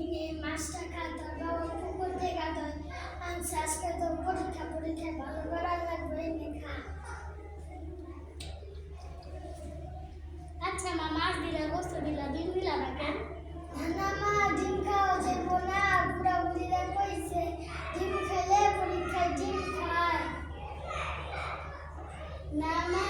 ভেঙে মাছটা খাতো বাবা পুকুর থেকে খাতো আনছে আজকে তো পরীক্ষা পরীক্ষা, ভালো করার লাগবে খা আচ্ছা মা, মাছ দিলা গোস্ত দিলা, ডিম দিলা না কেন? না মা, ডিম খাওয়া যাব না বুড়া বুড়িরা কইছে, ডিম খেলে পরীক্ষায় ডিম খায়। না, মা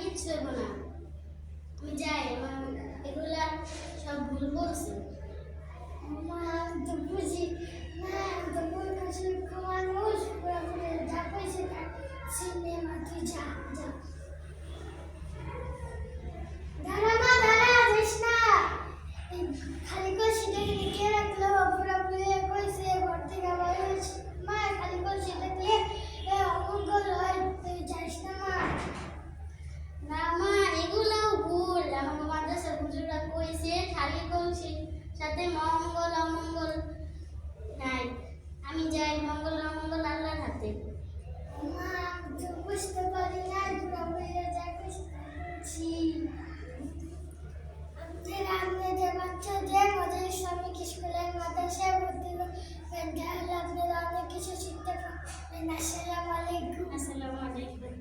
কিচ্ছু দেবো না। আমি যাই, আমার এগুলা সব ভুল বলছে মা আমি তো বুঝি না। সাথে মঙ্গল অমঙ্গল নাই। আমি যাই মঙ্গল অমঙ্গল আল্লাহর হাতে। মা বুঝতে পারি না পুরা পুরা যা আমাদের আপনাদের বাচ্চাদের আমাদের ইসলামিক স্কুলের মাদ্রাসায় ভর্তি করবেন তাহলে আপনারা অনেক কিছু শিখতে পারবেন। আসসালামু আলাইকুম। আসসালামু আলাইকুম।